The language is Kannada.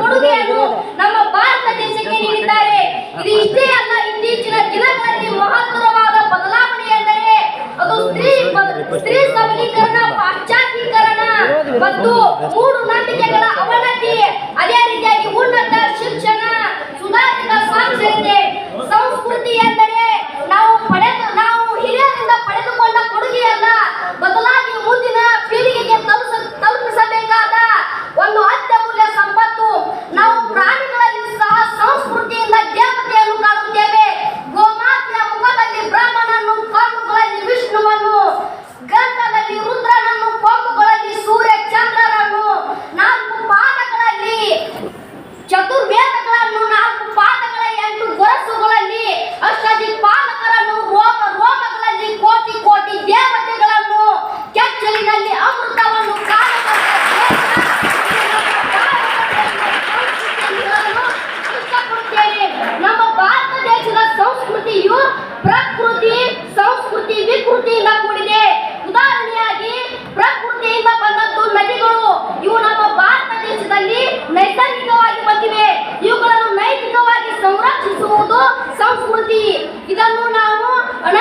ಕೊಡುಗೆಯನ್ನು ನಮ್ಮ ಭಾರತ ದೇಶಕ್ಕೆ ನೀಡಿದ್ದಾರೆ. ಇದು ಇಷ್ಟೇ ಅಲ್ಲ ಇತ್ತೀಚಿನ ದಿನಗಳಲ್ಲಿ ಮಹತ್ತರವಾದ ಬದಲಾವಣೆ ಎಂದರೆ ಅದು ಸ್ತ್ರೀ ಸ್ತ್ರೀ ಸಬಲೀಕರಣ ಪಾಶ್ಚಾತ್ಯೀಕರಣ ಮತ್ತು ಮೂರು ಮೂಢನಂಬಿಕೆಗಳ ಅವನತಿ. ಅದೇ ರೀತಿಯಾಗಿ ಶಕ್ತಿ ಇದನ್ನು ನಾವು ಹಣ